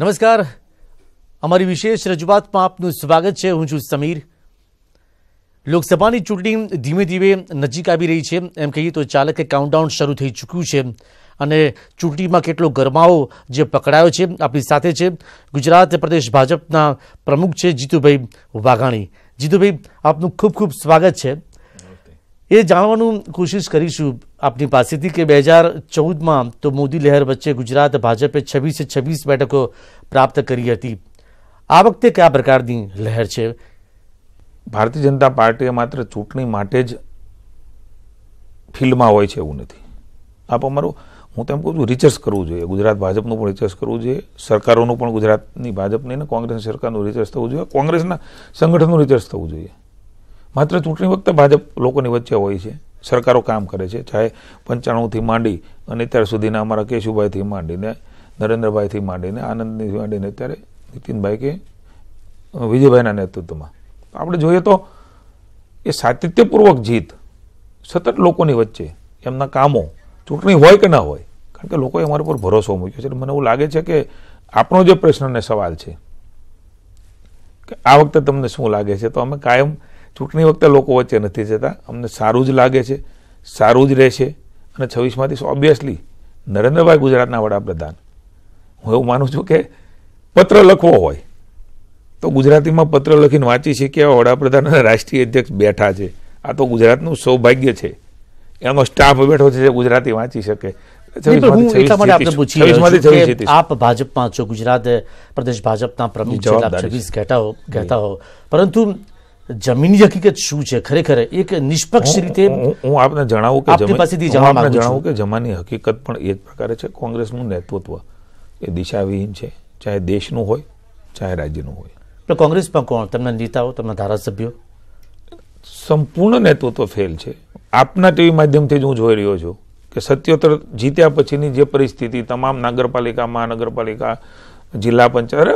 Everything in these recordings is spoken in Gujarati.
નમસ્કાર. અમારી વિશેષ રજૂઆતમાં આપનું સ્વાગત છે. હું છું સમીર. લોકસભાની ચૂંટણી ધીમે ધીમે નજીક આવી રહી છે. એમ કહીએ તો ચાલે કે કાઉન્ટડાઉન શરૂ થઈ ચૂક્યું છે અને ચૂંટણીમાં કેટલો ગરમાવો જે પકડાયો છે આપણી સાથે છે ગુજરાત પ્રદેશ ભાજપના પ્રમુખ છે જીતુભાઈ વાઘાણી. જીતુભાઈ, આપનું ખૂબ ખૂબ સ્વાગત છે. એ જાણવાનું કોશિશ કરીશું આપની પાસેથી કે બે હજાર ચૌદમાં તો મોદી લહેર વચ્ચે ગુજરાત ભાજપે છવ્વીસે છવ્વીસ બેઠકો પ્રાપ્ત કરી હતી. આ વખતે કયા પ્રકારની લહેર છે? ભારતીય જનતા પાર્ટીએ માત્ર ચૂંટણી માટે જ ફિલ્ડમાં હોય છે એવું નથી. આપ અમારું, હું તેમ કહું છું રિસર્ચ કરવું જોઈએ. ગુજરાત ભાજપનું પણ રિસર્ચ કરવું જોઈએ. સરકારોનું પણ ગુજરાતની ભાજપની ને કોંગ્રેસ સરકારનું રિસર્ચ થવું જોઈએ. કોંગ્રેસના સંગઠનનું રિસર્ચ થવું જોઈએ. માત્ર ચૂંટણી વખતે ભાજપ લોકોની વચ્ચે હોય છે. સરકારો કામ કરે છે. ચાહે પંચાણુંથી માંડી અને અત્યાર સુધીના અમારા કેશુભાઈથી માંડીને, નરેન્દ્રભાઈથી માંડીને આનંદથી માંડીને, અત્યારે નીતિનભાઈ કે વિજયભાઈના નેતૃત્વમાં. આપણે જોઈએ તો એ સાતત્યપૂર્વક જીત સતત લોકોની વચ્ચે, એમના કામો, ચૂંટણી હોય કે ના હોય, કારણ કે લોકોએ અમારા પર ભરોસો મૂક્યો છે. મને એવું લાગે છે કે આપણો જે પ્રશ્ન ને સવાલ છે, કે આ વખતે તમને શું લાગે છે? તો અમે કાયમ ચૂંટણી વખતે લોકો વચ્ચે નથી જતા. અમને સારું જ લાગે છે સારું જ રહેશે. અને છવ્વીસમાંથી ઓબ્વિયસલી નરેન્દ્રભાઈ ગુજરાતના વડાપ્રધાન. હું એવું માનું છું કે પત્ર લખવો હોય તો ગુજરાતીમાં પત્ર લખીને વાંચી શકીએ વડાપ્રધાન અને રાષ્ટ્રીય અધ્યક્ષ બેઠા છે. આ તો ગુજરાતનું સૌભાગ્ય છે. એનો સ્ટાફ બેઠો છે જે ગુજરાતી વાંચી શકે. આપ ભાજપમાં છો ગુજરાત પ્રદેશ ભાજપના પ્રમુખ છે. છવ્વીસ કહેતા હો પરંતુ જમીની હકીકત શું છે? ખરેખર એક નિષ્પક્ષ રીતે હું આપને જણાવું કે આપની પાસેથી જાણવા માંગુ જણાવું કે જમાની હકીકત પણ એ જ પ્રકારે છે. કોંગ્રેસનું નેતૃત્વ એ દિશાવિહીન છે. ચાહે દેશનું હોય ચાહે રાજ્યનું હોય. પણ કોંગ્રેસમાં કોણ? તેમના નેતાઓ તેમના ધારાસભ્યો? સંપૂર્ણ નેતૃત્વ ફેલ છે. આપના ટીવી માધ્યમથી જ હું જોઈ રહ્યો છું કે સત્યોતર જીત્યા પછીની જે પરિસ્થિતિ તમામ નગરપાલિકા મહાનગરપાલિકા જિલ્લા પંચાયત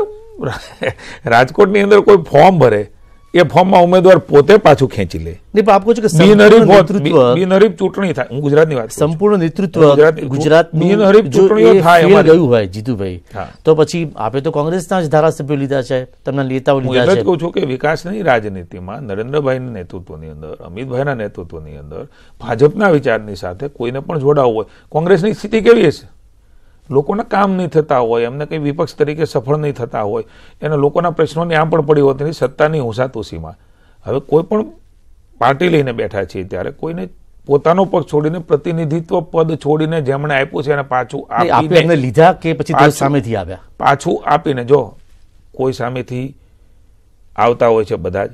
રાજકોટની અંદર કોઈ ફોર્મ ભરે એ ફોર્મમાં ઉમેદવાર પોતે પાછું ખેંચી લે. નહીં પણ આપ કહો છો કે બિનહરીફ નેતૃત્વ? બિનહરીફ ચૂંટણી થાય. હું ગુજરાતની વાત સંપૂર્ણ નેતૃત્વ ગુજરાત- બિનહરીફ ચૂંટણીઓ થાય ફેલ ગયું હોય જીતુભાઈ તો પછી આપે તો કોંગ્રેસના જ ધારાસભ્યો લીધા છે તમને નેતાઓ લીધા છે. હું કહું છું કે વિકાસની રાજનીતિમાં નરેન્દ્રભાઈના નેતૃત્વની અંદર અમિતભાઈના નેતૃત્વની અંદર ભાજપના વિચારની સાથે કોઈને પણ જોડાવવું હોય. કોંગ્રેસની સ્થિતિ કેવી હશે? લોકોના કામ નહીં થતા હોય એમને કંઈ વિપક્ષ તરીકે સફળ નહીં થતા હોય એને લોકોના પ્રશ્નોની આમ પણ પડી હોતી સત્તાની હુંસાતુસીમાં. હવે કોઈ પણ પાર્ટી લઈને બેઠા છીએ ત્યારે કોઈને પોતાનો પક્ષ છોડીને પ્રતિનિધિત્વ પદ છોડીને જેમણે આપ્યું છે એને પાછું આપીને લીધા કે પછી સામેથી આવ્યા? પાછું આપીને જો કોઈ સામેથી આવતા હોય છે બધા જ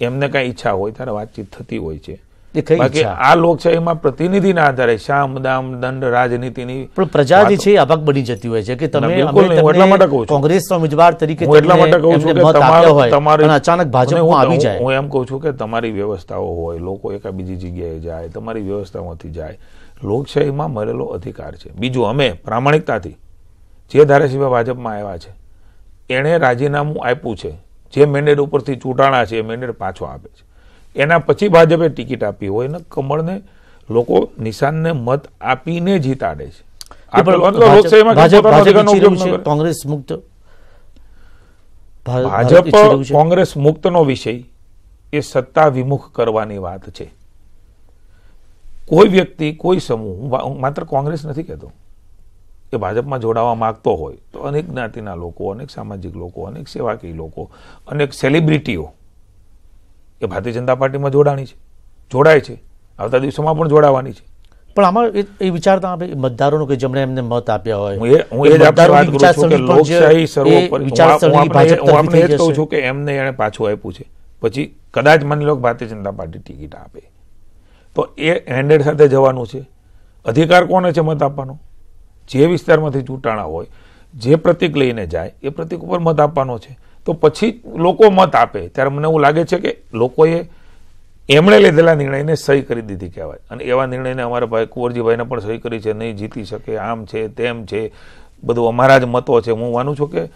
એમને કઈ ઈચ્છા હોય ત્યારે વાતચીત થતી હોય છે. બાકી આ લોકશાહીમાં પ્રતિનિધિના આધારે શામ દામ દંડ રાજનીતિની પણ પ્રજા જે છે એ બની જતી હોય છે કે તમે એટલા માટે કહું છું. કોંગ્રેસના ઉમેદવાર તરીકે હું એટલા માટે કહું છું કે તમારે અચાનક ભાજપમાં આવી જાય. હું એમ કહું છું કે તમારી વ્યવસ્થાઓ હોય લોકો એકા બીજી જગ્યાએ જાય તમારી વ્યવસ્થામાંથી જાય. લોકશાહીમાં મરેલો અધિકાર છે. બીજું અમે પ્રામાણિકતાથી જે ધારાસભ્ય ભાજપમાં આવ્યા છે એણે રાજીનામું આપ્યું છે જે મેન્ડેટ ઉપરથી ચૂંટાણા છે એ મેન્ડેટ પાછો આપે છે. એના પછી ભાજપે ટિકિટ આપી હોય ને કમળને લોકો નિશાનને મત આપીને જીતાડે છે. કોંગ્રેસ મુક્ત? ભાજપ કોંગ્રેસ મુક્તનો વિષય એ સત્તા વિમુખ કરવાની વાત છે. કોઈ વ્યક્તિ કોઈ સમૂહ માત્ર કોંગ્રેસ નથી કહેતો એ ભાજપમાં જોડાવા માગતો હોય તો અનેક જ્ઞાતિના લોકો અનેક સામાજિક લોકો અનેક સેવાકીય લોકો અનેક સેલિબ્રિટીઓ એ ભારતીય જનતા પાર્ટીમાં જોડાણી છે જોડાય છે આવતા દિવસોમાં પણ જોડાવાની છે. પણ આમાં એ- વિચારતા આપણે મતદારોનો કે જેમણે એમને મત આપ્યા હોય. હું એ જ વાત કરું છું કે લોકશાહી સર્વોપરી હું એ જ કહું છું કે એમને એણે પાછું આપ્યું છે. પછી કદાચ માની લો ભારતીય જનતા પાર્ટી ટિકિટ આપે. તો એ હેન્ડેડ સાથે જવાનું છે. અધિકાર કોને છે મત આપવાનો? જે વિસ્તારમાંથી ચૂંટાણા હોય જે પ્રતિક લઈને જાય એ પ્રતિક ઉપર મત આપવાનો છે. તો પછી લોકો મત આપે. ત્યારે મને એવું લાગે છે કે લોકોએ એમણે લીધેલા નિર્ણયને સહી કરી દીધી કહેવાય. અને એવા નિર્ણયને અમારા ભાઈ કુંવરજીભાઈને પણ સહી કરી છે નહીં જીતી શકે આમ છે તેમ છે બધું અમારા જ મતો છે. હું માનું છું કે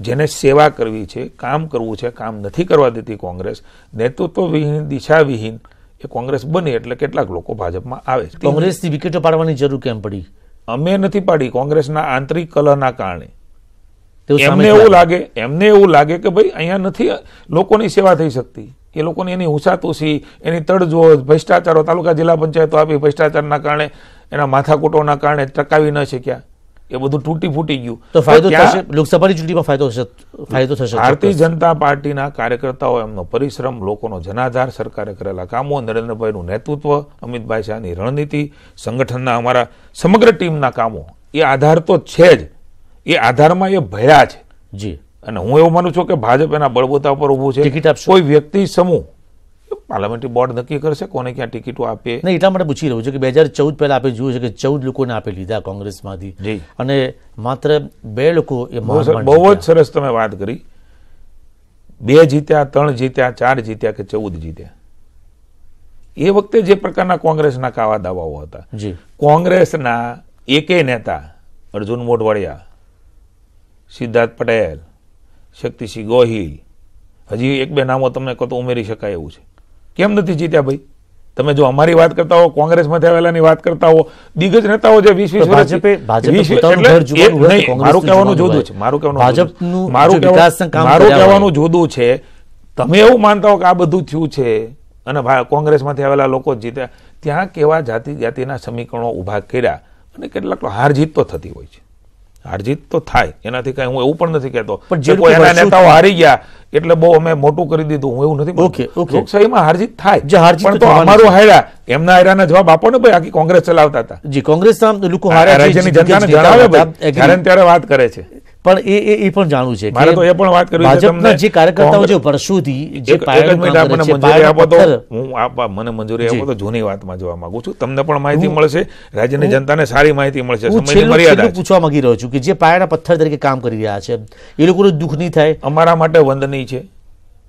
જેને સેવા કરવી છે કામ કરવું છે કામ નથી કરવા દેતી કોંગ્રેસ નેતૃત્વ વિહીન દિશા એ કોંગ્રેસ બની એટલે કેટલાક લોકો ભાજપમાં આવે છે. કોંગ્રેસની વિકેટો પાડવાની જરૂર કેમ પડી? અમે નથી પાડી. કોંગ્રેસના આંતરિક કલહના કારણે. એમને એવું લાગે. એમને એવું લાગે કે ભાઈ અહીંયા નથી લોકોની સેવા થઈ શકતી. એ લોકોની એની હુસાતુસી એની તડજો ભ્રષ્ટાચારો તાલુકા જિલ્લા પંચાયતો આપી ભ્રષ્ટાચારના કારણે એના માથાકૂટોના કારણે ટકાવી ન શક્યા. એ બધું તૂટી ફૂટી ગયું. તો ફાયદો થશે? લોકસભાની ચૂંટણીમાં ફાયદો થશે ફાયદો થશે ભારતીય જનતા પાર્ટીના કાર્યકર્તાઓ એમનો પરિશ્રમ લોકોનો જનાધાર સરકારે કરેલા કામો નરેન્દ્રભાઈનું નેતૃત્વ અમિતભાઈ શાહની રણનીતિ સંગઠનના અમારા સમગ્ર ટીમના કામો એ આધાર તો છે જ. એ આધારમાં એ ભયા છે. જી. અને હું એવું માનું છું કે ભાજપ એના બળબોતા પર ઊભું છે. ટિકિટ આપશો? કોઈ વ્યક્તિ સમૂહ પાર્લામેન્ટરી બોર્ડ નક્કી કરશે કોને ક્યાં ટિકિટો આપે નહીં એટલા માટે પૂછી રહ્યું છે કે બે હજાર ચૌદ પહેલાં આપણે જોયું છે કે ચૌદ લોકોને આપી લીધા કોંગ્રેસમાંથી. અને માત્ર બે લોકો એ બહુ જ સરસ તમે વાત કરી. બે જીત્યા ત્રણ જીત્યા ચાર જીત્યા કે ચૌદ જીત્યા? એ વખતે જે પ્રકારના કોંગ્રેસના કાવા દાવાઓ હતા. જી. કોંગ્રેસના એકે નેતા અર્જુન મોઢવાડિયા સિદ્ધાર્થ પટેલ શક્તિસિંહ ગોહિલ. હજી એક બે નામો તમને કહો તો ઉમેરી શકાય એવું છે. કેમ નથી જીત્યા ભાઈ? તમે જો અમારી વાત કરતા હો કોંગ્રેસમાંથી આવેલાની વાત કરતા હો દિગ્ગજ નેતાઓ જે વીસ વીસ કોંગ્રેસનું મારું કહેવાનું જોદું છે મારું કહેવાનું ભાજપનું મારું મારું કહેવાનું જોદું છે તમે એવું માનતા હો કે આ બધું થયું છે અને કોંગ્રેસમાંથી આવેલા લોકો જીત્યા. ત્યાં કેવા જાતિ જાતિના સમીકરણો ઊભા કર્યા અને કેટલાક હાર જીત તો થતી હોય છે. હાર જીત તો થાય એનાથી કઈ હું એવું પણ નથી કહેતો પણ જે કોઈ એના નેતાઓ હારી ગયા એટલે બહુ અમે મોટું કરી દીધું હું એવું નથી. Okay, okay. લોકશાહીમાં હારજીત થાય જે હારજીત પણ તો અમારું હાર્યા એમના હાર્યાના જવાબ આપો ને ભાઈ આખી કોંગ્રેસ ચલાવતા હતા જી કોંગ્રેસના લોકો હાર્યા રાજ્યની જનતાને જણાવે ભાઈ. ત્યારે વાત કરે છે પણ એ એ પણ જાણવું છે મારે તો એ પણ વાત કરવી છે તમને. જે કાર્યકર્તાઓ જે વર્ષોથી જે છે, મંજૂરી આપો તો. હું આપવા મને મંજૂરી આપો તો જૂની વાતમાં જોવા માંગુ છું. તમને પણ માહિતી મળશે. રાજ્યની જનતાને સારી માહિતી મળશે. સમયની મર્યાદા. પૂછવા માંગી રહ્યો છું કે જે પાયાના પથ્થર તરીકે કામ કરી રહ્યા છે એ લોકોને દુઃખ નહીં થાય? અમારા માટે વંદનીય છે.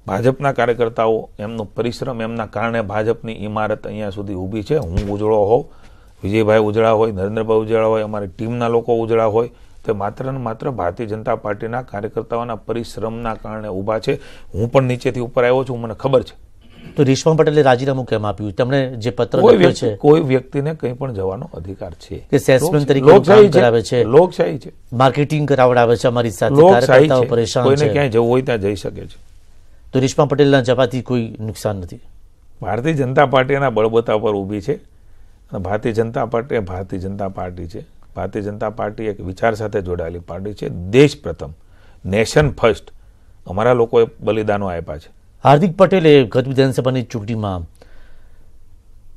ભાજપના કાર્યકર્તાઓ એમનો પરિશ્રમ એમના કારણે ભાજપની ઇમારત અહીંયા સુધી ઊભી છે. હું ઉજળો હોઉં. વિજયભાઈ ઉજળા હોય નરેન્દ્રભાઈ ઉજળા હોય અમારી ટીમના લોકો ઉજળા હોય. તે માત્ર ને માત્ર ભારતીય જનતા પાર્ટીના કાર્યકર્તાઓના પરિશ્રમના કારણે ઊભા છે. હું પણ નીચેથી ઉપર આવ્યો છું મને ખબર છે. તો રેશમા પટેલે રાજીનામું કેમ આપ્યું? તેમણે જે પત્ર લખ્યો છે કોઈ વ્યક્તિને કંઈ પણ જવાનો અધિકાર છે. કે સેલ્સમેન તરીકે લોકશાહી કરાવે છે. લોકશાહી છે. માર્કેટિંગ કરાવડાવે છે અમારી સાથે. કાર્યકર્તાઓ છે. પરેશાન કોઈને ક્યાંય જવું હોય ત્યાં જઈ શકે છે. તો રેશમા પટેલના જવાથી કોઈ નુકસાન નથી? ભારતીય જનતા પાર્ટી બળબતા બળબોતા પર ઊભી છે. અને ભારતીય જનતા પાર્ટી ભારતીય જનતા પાર્ટી છે. ભારતીય જનતા પાર્ટી એક વિચાર સાથે જોડાયેલી પાર્ટી છે. દેશ પ્રથમ નેશન ફર્સ્ટ. અમારા લોકોએ બલિદાનો આપ્યા છે. હાર્દિક પટેલે ગત વિધાનસભાની ચૂંટણીમાં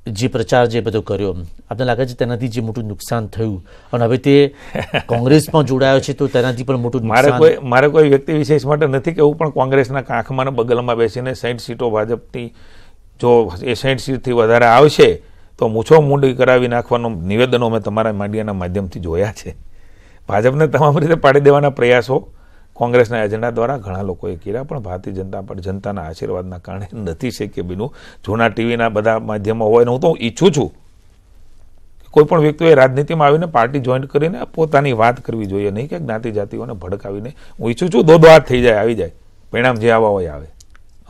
જે પ્રચાર જે બધો કર્યો આપને લાગે છે તેનાથી જે મોટું નુકસાન થયું? અને હવે તે કોંગ્રેસમાં જોડાયો છે તો તેનાથી પણ મોટું મારે કોઈ મારે કોઈ વ્યક્તિ વિશેષ માટે નથી કેવું પણ કોંગ્રેસના કાંખમાં બગલમાં બેસીને સાઠ સીટો ભાજપની જો એ સાઠ સીટથી વધારે આવશે તો મૂછો મૂંડી કરાવી નાખવાનું નિવેદનો અમે તમારા મીડિયાના માધ્યમથી જોયા છે. ભાજપને તમામ રીતે પાડી દેવાના પ્રયાસો કોંગ્રેસના એજન્ડા દ્વારા ઘણા લોકોએ કર્યા, પણ ભારતીય જનતા પર જનતાના આશીર્વાદના કારણે નથી શક્ય બીનું જૂના ટીવીના બધા માધ્યમો હોય હું તો ઈચ્છું છું કોઈ પણ વ્યક્તિએ રાજનીતિમાં આવીને પાર્ટી જોઈન્ટ કરીને પોતાની વાત કરવી જોઈએ, નહીં કે જ્ઞાતિ જાતિઓને ભડકાવીને. હું ઈચ્છું છું દો થઈ જાય, આવી જાય. પરિણામ જે આવા હોય, આવે.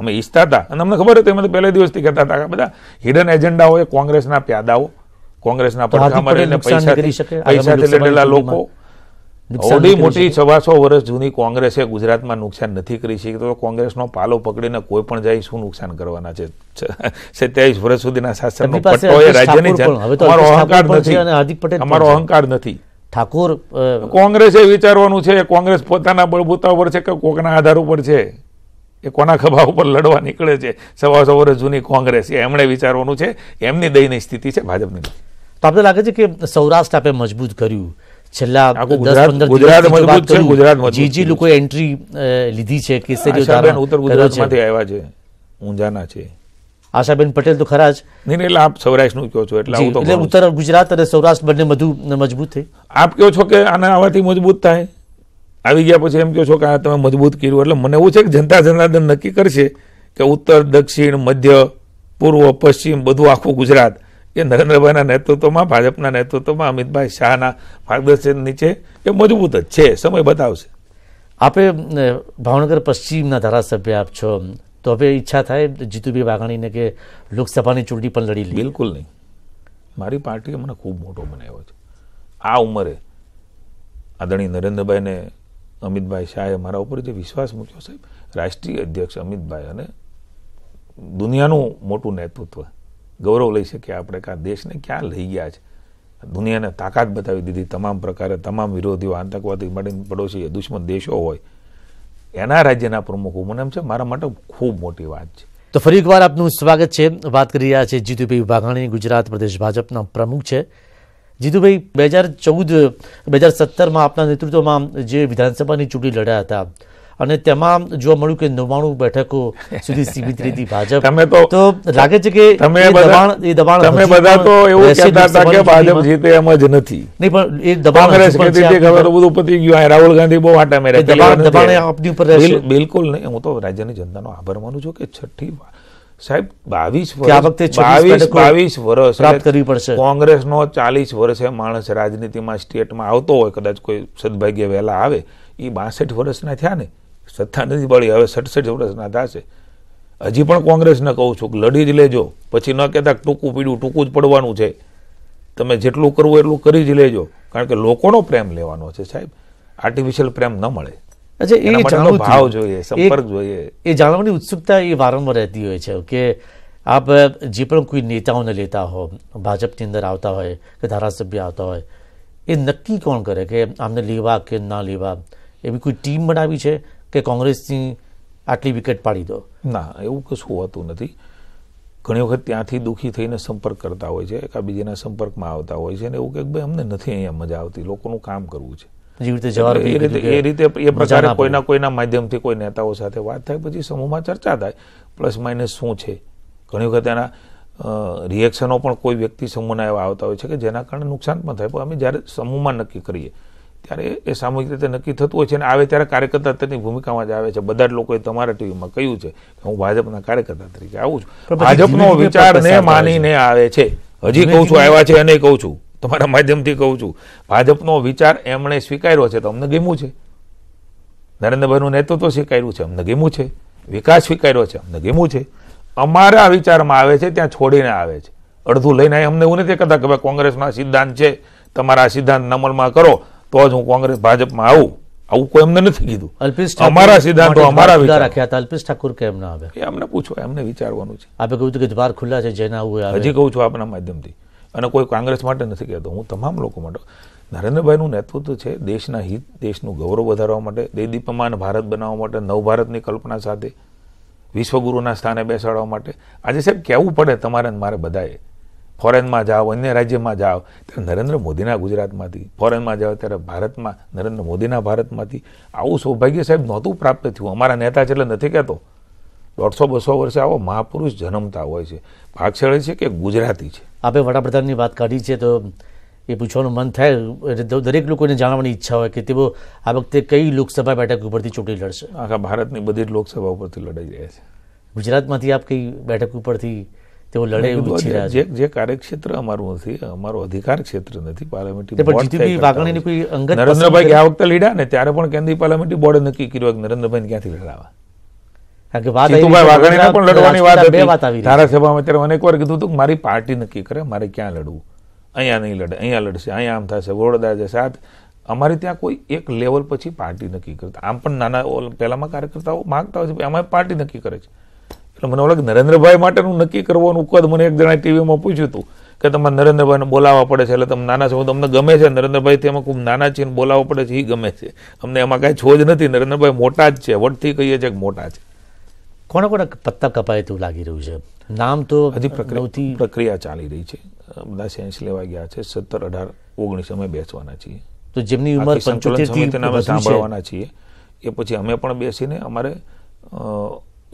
અમે ઈચ્છતા હતા. અને અમને ખબર હતી અમે તો પહેલા દિવસથી કહેતા હતા કે બધા હિડન એજન્ડાઓ એ કોંગ્રેસના પ્યાદાઓ કોંગ્રેસના પડખામાં રહીને શકે? પૈસાથી લડેલા લોકો. કરી મોટી? સવાસો વર્ષ જૂની કોંગ્રેસે ગુજરાતમાં નુકસાન નથી કરી શકી તો કોંગ્રેસનો પાલો પકડીને કોઈ પણ જાય શું નુકસાન કરવાના છે? સત્યાવીસ વર્ષ સુધીના શાસનનો પટ્ટો એ રાજ્યની અમારો અહંકાર નથી. અમારો અહંકાર નથી. ઠાકોર કોંગ્રેસે વિચારવાનું છે કોંગ્રેસ પોતાના બળબૂતા ઉપર છે કે કોકના આધાર ઉપર છે? એ કોના ખભા ઉપર લડવા નીકળે છે? સવા સવારે જૂની કોંગ્રેસ એમણે વિચારવાનું છે એમની દયની સ્થિતિ છે ભાજપની તો આપણે લાગે છે કે સૌરાષ્ટ્ર આપે મજબૂત કર્યું? છેલ્લા ગુજરાત- મજબૂત છે, ગુજરાત જી જી લોકો એન્ટ્રી લીધી છે કેસરીઓ ઉત્તર. ગુજરાતમાંથી આવ્યા છે ઊંઝાના છે. આશાબેન પટેલ તો ખરા જ. નહીં એટલે આપ સૌરાષ્ટ્રનું કહો છો એટલે ઉત્તર ગુજરાત અને સૌરાષ્ટ્ર બંને બધું મજબૂત થઈ આપ કહો છો કે આના આવવાથી મજબૂત થાય? આવી ગયા પછી એમ કહો છો કે આ તમે મજબૂત કર્યું એટલે મને એવું છે કે જનતા જનાર્દન નક્કી કરશે કે ઉત્તર દક્ષિણ મધ્ય પૂર્વ પશ્ચિમ બધું આખું ગુજરાત એ નરેન્દ્રભાઈના નેતૃત્વમાં ભાજપના નેતૃત્વમાં અમિતભાઈ શાહના માર્ગદર્શન નીચે એ મજબૂત જ છે. સમય બતાવશે. આપે ભાવનગર પશ્ચિમના ધારાસભ્ય આપ છો. તો હવે ઈચ્છા થાય જીતુભાઈ વાઘાણીને કે લોકસભાની ચૂંટણી પણ લડી લે. બિલકુલ નહીં. મારી પાર્ટીએ મને ખૂબ મોટો બનાવ્યો છે. આ ઉંમરે આદરણીય નરેન્દ્રભાઈને અમિતભાઈ શાહે મારા ઉપર જે વિશ્વાસ મૂક્યો સાહેબ, રાષ્ટ્રીય અધ્યક્ષ અમિતભાઈ અને દુનિયાનું મોટું નેતૃત્વ, ગૌરવ લઈ શકીએ આપણે કે આ દેશને ક્યાં લઈ ગયા છે? દુનિયાને તાકાત બતાવી દીધી તમામ પ્રકારે, તમામ વિરોધીઓ આતંકવાદી મળીને પડોશી દુશ્મન દેશો હોય, એના રાજ્યના પ્રમુખો. મને એમ છે મારા માટે ખૂબ મોટી વાત છે. તો ફરી એકવાર આપનું સ્વાગત છે. વાત કરી રહ્યા છે જીતુભાઈ વાઘાણી ગુજરાત પ્રદેશ ભાજપના પ્રમુખ છે. જીતુભાઈ બે હજાર ચૌદ બે હજાર સત્તરમાં આપના નેતૃત્વમાં જે વિધાનસભાની ચૂંટણી લડ્યા હતા અને તેમાં જોવા મળ્યું કે નવ્વાણું બેઠકો સુધી સીમિત રહી ભાજપ. તમે તો- તો લાગે છે કે તમે દબાણ એ દબાણ તમે બધા તો એવું કહેતા હતા કે ભાજપ જીતે એમ જ નથી. નહીં પણ એ દબાણ કોંગ્રેસ કે તો બધું પતી ગયું રાહુલ ગાંધી બહુ આટા મેરે દબાણ- દબાણ આપની ઉપર રહેશે. બિલકુલ નહીં હું તો રાજ્યની જનતાનો આભાર માનું છું કે છઠ્ઠી સાહેબ બાવીસ વર્ષ બાવીસ વર્ષ પ્રાપ્ત કરવી પડશે. કોંગ્રેસનો ચાલીસ વર્ષે માણસ રાજનીતિમાં સ્ટેટમાં આવતો હોય કદાચ કોઈ સદભાગ્ય વહેલા આવે એ બાસઠ વર્ષના થયા ને. સત્તા નથી પડી હવે સડસઠ વર્ષના થશે. હજી પણ કોંગ્રેસને કહું છું કે લડી જ લેજો. પછી ન કહેતા કે ટૂંકું પીડ્યું ટૂંકું જ પડવાનું છે. તમે જેટલું કરવું એટલું કરી જ લેજો. કારણ કે લોકોનો પ્રેમ લેવાનો છે સાહેબ. આર્ટિફિશિયલ પ્રેમ ન મળે. અચ્છા એ એના ભાવ જોઈએ, સંપર્ક જોઈએ. એ જાણવાની ઉત્સુકતા એ વારંવાર રહેતી હોય છે કે આપ જે પણ કોઈ નેતાઓને લેતા હો ભાજપની અંદર આવતા હોય કે ધારાસભ્ય આવતા હોય એ નક્કી કોણ કરે કે આમને લેવા કે ના લેવા? એવી કોઈ ટીમ બનાવી છે કે કોંગ્રેસની આટલી વિકેટ પાડી દો? ના એવું કશું હોતું નથી. ઘણી વખત ત્યાંથી દુઃખી થઈને સંપર્ક કરતા હોય છે એકાબીજાના સંપર્કમાં આવતા હોય છે અને એવું કે ભાઈ અમને નથી અહીંયા મજા આવતી. લોકોનું કામ કરવું છે. જેવી રીતે જવાહર એ રીતે એ રીતે એ પ્રકારે કોઈના કોઈના માધ્યમથી કોઈ નેતાઓ સાથે વાત થાય પછી સમૂહમાં ચર્ચા થાય. પ્લસ માઇનસ શું છે? ઘણી વખત એના રિએક્શનો પણ કોઈ વ્યક્તિ સમૂહના એવા આવતા હોય છે કે જેના કારણે નુકસાન પણ થાય. પણ અમે જ્યારે સમૂહમાં નક્કી કરીએ ત્યારે એ સામૂહિક રીતે નક્કી થતું હોય છે અને આવે ત્યારે કાર્યકર્તા તરીકે ભૂમિકામાં જ આવે છે. બધા જ લોકોએ તમારા ટીવીમાં કહ્યું છે કે હું ભાજપના કાર્યકર્તા તરીકે આવું છું. ભાજપનો વિચારને. માનીને આવે છે. હજી કહું છું આવ્યા છે અને કહું છું. તમારા માધ્યમથી કહું છું ભાજપનો વિચાર એમણે સ્વીકાર્યો છે તો અમને ગમ્યું છે. નરેન્દ્રભાઈનું નેતૃત્વ સ્વીકાર્યું છે અમને ગમ્યું છે. વિકાસ સ્વીકાર્યો છે અમને ગમ્યું છે. અમારા વિચારમાં આવે છે ત્યાં છોડીને આવે છે. અડધું લઈને. અમને એવું નથી કહેતા કે ભાઈ કોંગ્રેસનો સિદ્ધાંત છે તમારા સિદ્ધાંત અમલમાં કરો તો જ હું કોંગ્રેસ ભાજપમાં આવું. આવું કોઈ એમને નથી કીધું. અલ્પેશ અમારા સિદ્ધાંતો અમારા વિચાર. રાખ્યા હતા. અલ્પેશ ઠાકુર કેમ ના આવે? એ અમને પૂછો એમને વિચારવાનું છે. આપે કહ્યું હતું કે દ્વાર ખુલ્લા છે જેના આવે હજી કહું છું આપના માધ્યમથી. અને કોઈ કોંગ્રેસ માટે નથી કહેતો. હું તમામ લોકો માટે. નરેન્દ્રભાઈનું નેતૃત્વ છે દેશના હિત, દેશનું ગૌરવ વધારવા માટે, દેદીપમાન ભારત બનાવવા માટે નવભારતની કલ્પના સાથે, વિશ્વગુરુના સ્થાને બેસાડવા માટે. આજે સાહેબ કહેવું પડે તમારે મારે બધાએ. ફોરેનમાં જાઓ, અન્ય રાજ્યમાં જાઓ. ત્યારે નરેન્દ્ર મોદીના ગુજરાતમાંથી, ફોરેનમાં જાઓ ત્યારે ભારતમાં, નરેન્દ્ર મોદીના ભારતમાંથી. આવું સૌભાગ્ય સાહેબ નહોતું પ્રાપ્ત થયું. અમારા નેતા છે એટલે નથી કહેતો. દોઢસો બસો વર્ષે આવો મહાપુરુષ જન્મતા હોય છે. પાછળ છે કે ગુજરાતી છે. આપે વડાપ્રધાનની વાત કાઢી છે તો એ પૂછવાનું મન થાય દરેક લોકોને જાણવાની ઈચ્છા હોય કે તેઓ આ વખતે કઈ લોકસભા બેઠક ઉપરથી ચૂંટણી લડશે. આખા ભારતની બધી જ લોકસભા ઉપરથી લડાઈ રહ્યા છે. ગુજરાતમાંથી આપ કઈ બેઠક ઉપરથી તેઓ લડે એવું ઈચ્છી રહ્યા છે? જે કાર્યક્ષેત્ર અમારું નથી અમારો અધિકાર ક્ષેત્ર નથી પાર્લામેન્ટરી જીતુભાઈ વાઘાણીની કોઈ અંગત નરેન્દ્રભાઈ આ વખતે લીધા ને ત્યારે પણ કેન્દ્રીય પાર્લામેન્ટરી બોર્ડે નક્કી કર્યું કે નરેન્દ્રભાઈને ક્યાંથી લડાવવા? કારણ કે વાત જીતુભાઈ વાઘાણીને પણ લડવાની વાત હતી. વાત આવી રહી છે. ધારાસભામાં ત્યારે અનેક વાર કીધું હતું કે મારી પાર્ટી નક્કી કરે મારે ક્યાં લડવું? અહીંયા નહીં લડે અહીંયા લડશે અહીંયા આમ થશે વડોદરા જશે. આ અમારે ત્યાં કોઈ એક લેવલ પછી પાર્ટી નક્કી કરતા આમ પણ નાના પહેલામાં કાર્યકર્તાઓ માગતા હોય છે અમારે પાર્ટી નક્કી કરે છે. એટલે મને ઓળખ નરેન્દ્રભાઈ માટેનું નક્કી કરવાનું કદ મને એક જણા ટીવીમાં પૂછ્યું હતું કે તમારે નરેન્દ્રભાઈને બોલાવવા પડે છે એટલે તમે નાના છો તમને ગમે છે નરેન્દ્રભાઈ તેમાં ખૂબ નાના છે બોલાવવા પડે છે એ ગમે છે. અમને એમાં કાંઈ છોજ નથી નરેન્દ્રભાઈ મોટા જ છે વટથી કહીએ છીએ કે મોટા છે. કોના કોના પત્તા કપાય તેવું લાગી રહ્યું છે? નામ તો હજી પ્રક્રિયાથી પ્રક્રિયા ચાલી રહી છે. બધા સેન્સ લેવા ગયા છે. સત્તર અઢાર ઓગણીસ અમે બેસવાના છીએ. તો જેમની ઉંમર સાંભળવાના છીએ. એ પછી અમે પણ બેસીને અમારે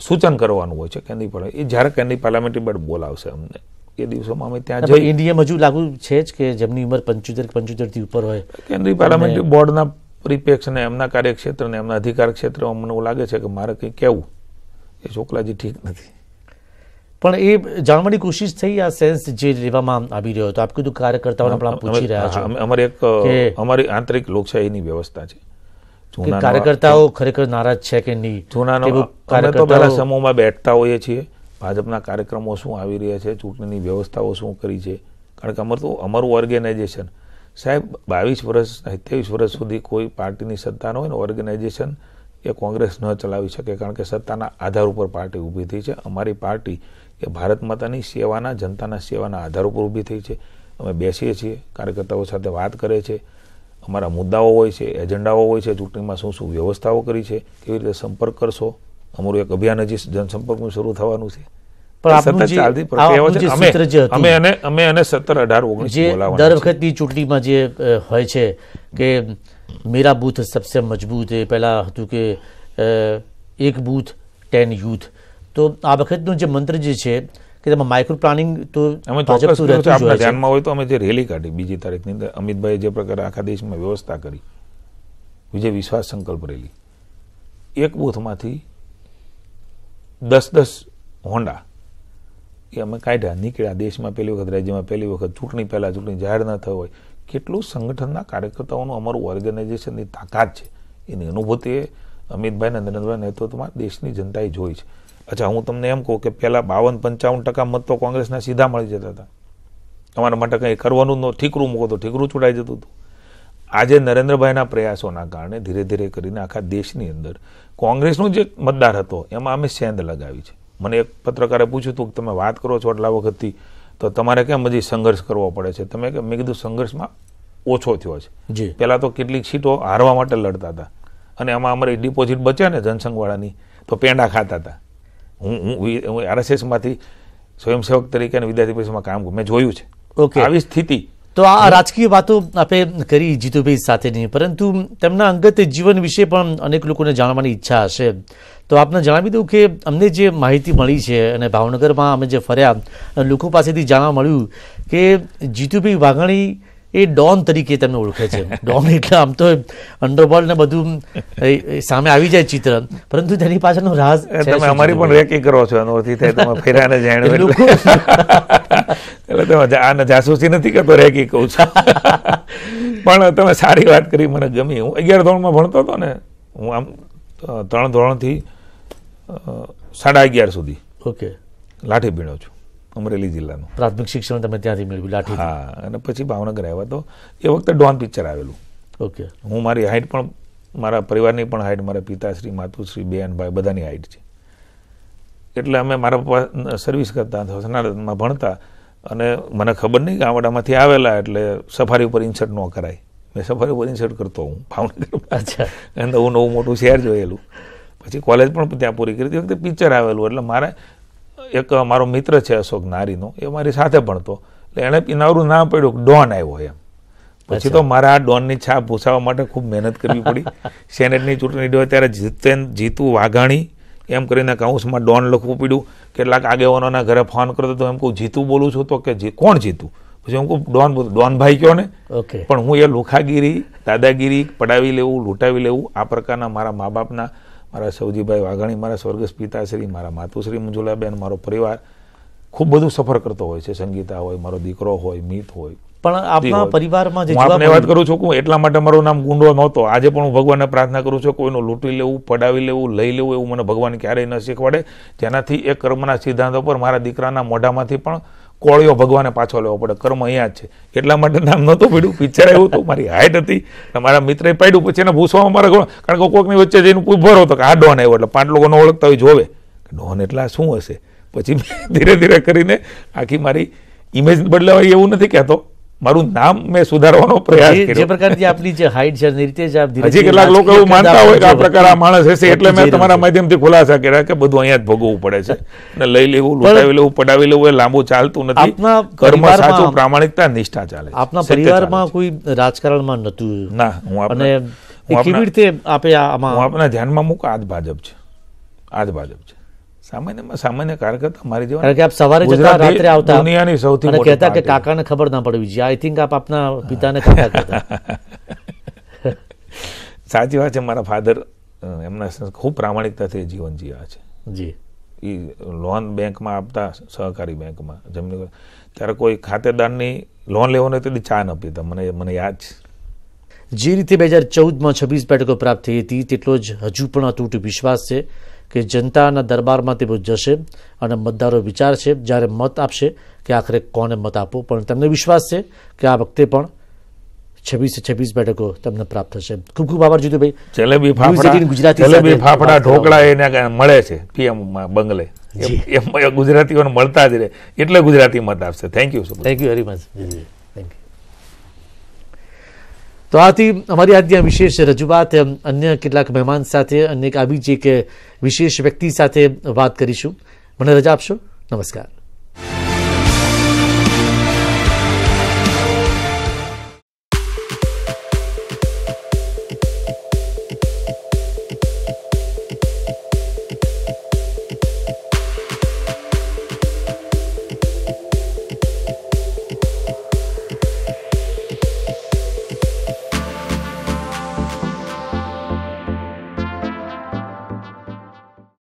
સૂચન કરવાનું હોય છે કેન્દ્રીય પાર્લામેન્ટ એ જ્યારે કેન્દ્રીય પાર્લામેન્ટરી બોર્ડ બોલાવશે અમને. એ દિવસોમાં અમે ત્યાં જઈ એ હજુ લાગુ છે જ કે જેમની ઉંમર પંચોતેર પંચોતેરથી ઉપર હોય. કેન્દ્રીય પાર્લામેન્ટરી બોર્ડના પરિપ્રેક્ષને એમના કાર્યક્ષેત્રને એમના અધિકાર ક્ષેત્રમાં મને એવું લાગે છે કે મારે કંઈ કહેવું. એ ચોકલાજી ઠીક નથી. પણ એ જાણવાની કોશિશ થઈ આ સેન્સ જે લેવામાં આવી રહ્યો હતો. આપ કીધું કાર્યકર્તાઓને પણ પૂછી રહ્યા છો અમારી એક અમારી આંતરિક લોકશાહીની વ્યવસ્થા છે. કાર્યકર્તાઓ ખરેખર નારાજ છે કે નહીં? જૂનાનો અમે તો પહેલા સમૂહમાં બેઠતા હોઈએ છીએ. ભાજપના કાર્યક્રમો શું આવી રહ્યા છે? ચૂંટણીની વ્યવસ્થાઓ શું કરી છે? કારણ કે અમારું તો અમારું ઓર્ગેનાઇઝેશન સાહેબ બાવીસ વર્ષ સત્યાવીસ વર્ષ સુધી કોઈ પાર્ટીની સત્તા ન હોય ને ઓર્ગેનાઇઝેશન એ કોંગ્રેસ ન ચલાવી શકે કારણ કે સત્તાના આધાર ઉપર પાર્ટી ઊભી થઈ છે. અમારી પાર્ટી એ ભારત માતાની સેવાના જનતાના સેવાના આધાર ઉપર ઊભી થઈ છે. અમે બેસીએ છીએ કાર્યકર્તાઓ સાથે વાત કરે છે. અમારા મુદ્દાઓ હોય છે એજન્ડાઓ હોય છે ચૂંટણીમાં શું શું વ્યવસ્થાઓ કરી છે કેવી રીતે સંપર્ક કરશો? અમારું એક અભિયાન હજી જનસંપર્કનું શરૂ થવાનું છે. દર વખતની ચૂંટણીમાં જે હોય છે કે મેરા બૂથ સબસે મજબૂત એ પહેલાં હતું કે એક બૂથ ટેન યુથ તો આ વખતનો જે મંત્ર જે છે કે તેમાં માઇક્રો પ્લાનિંગ તો અમે ધ્યાનમાં હોય તો અમે જે રેલી કાઢી બીજી તારીખની અંદર અમિતભાઈ જે પ્રકારે આખા દેશમાં વ્યવસ્થા કરી વિજય વિશ્વાસ સંકલ્પ રેલી એક બૂથમાંથી દસ દસ હોન્ડા એ અમે કાઢ્યા નીકળ્યા દેશમાં પહેલી વખત રાજ્યમાં પહેલી વખત ચૂંટણી પહેલાં ચૂંટણી જાહેર ન થયો હોય કેટલું સંગઠનના કાર્યકર્તાઓનું અમારું ઓર્ગેનાઇઝેશનની તાકાત છે. એની અનુભૂતિ અમિતભાઈ નરેન્દ્રભાઈ નેતૃત્વમાં દેશની જનતાએ જોઈ છે. અચ્છા, હું તમને એમ કહું કે પહેલાં બાવન પંચાવન ટકા મત તો કોંગ્રેસના સીધા મળી જતા હતા. અમારા માટે કંઈ કરવાનું ન, ઠીકરું મૂકો તો ઠીકરું છૂટાઈ જતું હતું. આજે નરેન્દ્રભાઈના પ્રયાસોના કારણે ધીરે ધીરે કરીને આખા દેશની અંદર કોંગ્રેસનો જે મતદાર હતો, એમાં અમે સેંધ લગાવી છે. મને એક પત્રકારે પૂછ્યું હતું કે તમે વાત કરો છો આટલા વખતથી. તો તમારે કેમ હજી સંઘર્ષ કરવો પડે છે? તમે કે મેં કીધું સંઘર્ષમાં ઓછો થયો છે. જી. પહેલાં તો કેટલીક સીટો હારવા માટે લડતા હતા. અને આમાં અમારી ડિપોઝિટ બચ્યા ને જનસંઘવાળાની તો પેંડા ખાતા હતા. હું હું આરએસએસમાંથી સ્વયંસેવક તરીકે અને વિદ્યાર્થી પરિષદમાં કામ મેં જોયું છે. ઓકે. આવી સ્થિતિ તો આ રાજકીય વાતો આપણે કરી જીતુભાઈ સાથેની પરંતુ તેમના અંગત જીવન વિશે પણ અનેક લોકોને જાણવાની ઈચ્છા હશે. તો આપને જણાવી દઉં કે અમને જે માહિતી મળી છે અને ભાવનગરમાં અમે જે ફર્યા લોકો પાસેથી જાણવા મળ્યું કે જીતુભાઈ વાઘાણી એ ડોન તરીકે તેમને ઓળખે છે. ડોન એટલે આમ તો અંડરવર્લ્ડ ને બધું સામે આવી જાય ચિત્ર પરંતુ તેની પાછળનો રાજ એ તમે અમારી પણ રેકી કરો છો એનો અર્થ થાય તમે ફેરાને જાણ્યું એટલે તમે આને જાસૂસી નથી કરતો રેકી કહું છું. પણ તમે સારી વાત કરી મને ગમી. હું અગિયાર ધોરણમાં ભણતો હતો ને હું આમ ત્રણ ધોરણથી સાડા અગિયાર સુધી ઓકે. લાઠી ભીણો છું અમરેલી જિલ્લાનું. પ્રાથમિક શિક્ષણ તમે ત્યાંથી મેળવ્યું લાઠી હા અને પછી ભાવનગર આવ્યા તો એ વખતે ડોન પિક્ચર આવેલું. ઓકે. હું મારી હાઈટ પણ મારા પરિવારની પણ હાઈટ મારા પિતાશ્રી માતુશ્રી બેન ભાઈ બધાની હાઈટ છે. એટલે અમે મારા પપ્પા સર્વિસ કરતા હતા સનાતનમાં ભણતા અને મને ખબર નહીં ગામડામાંથી આવેલા એટલે સફારી ઉપર ઇન્સર્ટ ન કરાય. મેં સફારી ઉપર ઇન્સર્ટ કરતો હું ભાવનગર અચ્છા. નવું નવું મોટું શહેર જોયેલું. પછી કોલેજ પણ ત્યાં પૂરી કરી. હતી વખતે પિક્ચર આવેલું. એટલે મારે એક મારો મિત્ર છે અશોક નારીનો એ મારી સાથે ભણતો. એટલે એણે પીનારું નામ પડ્યું ડોન આવ્યો એમ. પછી તો મારા આ ડોનની છાપ ભૂસાવવા માટે ખૂબ મહેનત કરવી પડી. સેનેટની ચૂંટણી ત્યારે જીતેન જીતુ વાઘાણી એમ કરીને કાઉન્સમાં ડોન લખવું પડ્યું. કેટલાક આગેવાનોના ઘરે ફોન કરતો તો એમ કહું જીતું બોલું છું તો કે કોણ જીતું? પછી હું કહું ડોન ડોનભાઈ કયો ને? ઓકે. પણ હું એ લુખાગીરી દાદાગીરી પડાવી લેવું લૂંટાવી લેવું આ પ્રકારના મારા મા બાપના મારા સૌજીભાઈ વાઘાણી મારા સ્વર્ગસ્થ પિતાશ્રી મારા માતુશ્રી મંજુલાબેન મારો પરિવાર ખૂબ બધું સફર કરતો હોય છે. સંગીતા હોય મારો દીકરો હોય મિત હોય. પણ આપણા પરિવારમાં જે આપને વાત કરું છું કે એટલા માટે મારું નામ ગુંડો નહોતો. આજે પણ હું ભગવાનને પ્રાર્થના કરું છું કોઈનું લૂંટી લેવું પડાવી લેવું લઈ લેવું એવું મને ભગવાન ક્યારેય ન શીખવાડે. જેનાથી એ કર્મના સિદ્ધાંતો પર મારા દીકરાના મોઢામાંથી પણ કોળિયો ભગવાને પાછો લેવો પડે. કર્મ અહીંયા જ છે. એટલા માટે નામ નહોતું પડ્યું. પિક્ચર આવ્યું હતું મારી હાઈટ હતી. મારા મિત્રએ પાડ્યું પછી એને ભૂસવામાં મારા કારણ કે કોકની વચ્ચે જઈને ઊભો હતો કે આ ડોન આવ્યો એટલે પાંચ લોકોને ઓળખતા હોય જોવે. ડોન એટલા શું હશે? પછી મેં ધીરે ધીરે કરીને આખી મારી ઇમેજ બદલાવાય એવું નથી કહેતો. મારું નામ મેં સુધારવાનો પ્રયાસ કર્યો જે કર્યો. પ્રકારની આપની જે હાઈટ છે એ રીતે જ આપ ધીરે હજી કેટલાક લોકો એવું માનતા હોય કે આ પ્રકાર આ માણસ હશે એટલે મેં તમારા માધ્યમથી ખુલાસા કર્યા કે બધું અહીંયા જ ભોગવવું પડે છે. અને લઈ લેવું લૂંટાવી લેવું પડાવી લેવું એ લાંબુ ચાલતું નથી. આપના કર્મ સાચું પ્રામાણિકતા નિષ્ઠા ચાલે આપના પરિવારમાં કોઈ રાજકારણમાં નહોતું ના હું અને આપને કેવી રીતે આપે આમાં હું આપના ધ્યાનમાં મૂક આ ભાજપ છે. આજ ભાજપ છે. સામાન્યમાં સામાન્ય કાર્યકર્તા મારી જેવા કારણ કે આપ સવારે જતા રાત્રે આવતા દુનિયાની સૌથી મોટી કહેતા કે કાકાને ખબર ના પડવી જોઈએ. આઈ થિંક આપ આપના પિતાને કાકા કહેતા. સાચી વાત છે. મારા ફાધર એમના ખૂબ પ્રામાણિકતાથી જીવન જીવ્યા છે. જી. એ લોન બેંકમાં આપતા સહકારી બેંકમાં. જમણી ત્યારે કોઈ ખાતેદારની લોન લેવાનો તેથી ચા ન પીતા. મને મને યાદ છે. જે રીતે બે હજાર ચૌદમાં છવ્વીસ બેઠકો પ્રાપ્ત થઈ હતી તેટલો જ હજુ પણ અતૂટ વિશ્વાસ છે. કે જનતાના દરબારમાં તેઓ જશે અને મતદારો વિચાર છે જ્યારે મત આપશે કે આખરે કોને મત આપવો? પણ તેમને વિશ્વાસ છે કે આ વખતે પણ છવ્વીસ છવ્વીસ બેઠકો તમને પ્રાપ્ત થશે. ખૂબ ખૂબ આભાર જીતુભાઈ. જલેબી News 18 ગુજરાતી ફાફડા જલેબી ફાફડા ઢોકળા એને મળે છે પીએમ બંગલે. એમ ગુજરાતીઓને મળતા જ રહે. એટલે ગુજરાતી મત આપશે. Thank you thank you very much thank you તો આથી અમારી આજની આ વિશેષ રજૂઆત અન્ય કેટલાક મહેમાન સાથે, અન્ય આવી જ એક વિશેષ વ્યક્તિ સાથે વાત કરીશું. મને રજા આપશો? નમસ્કાર.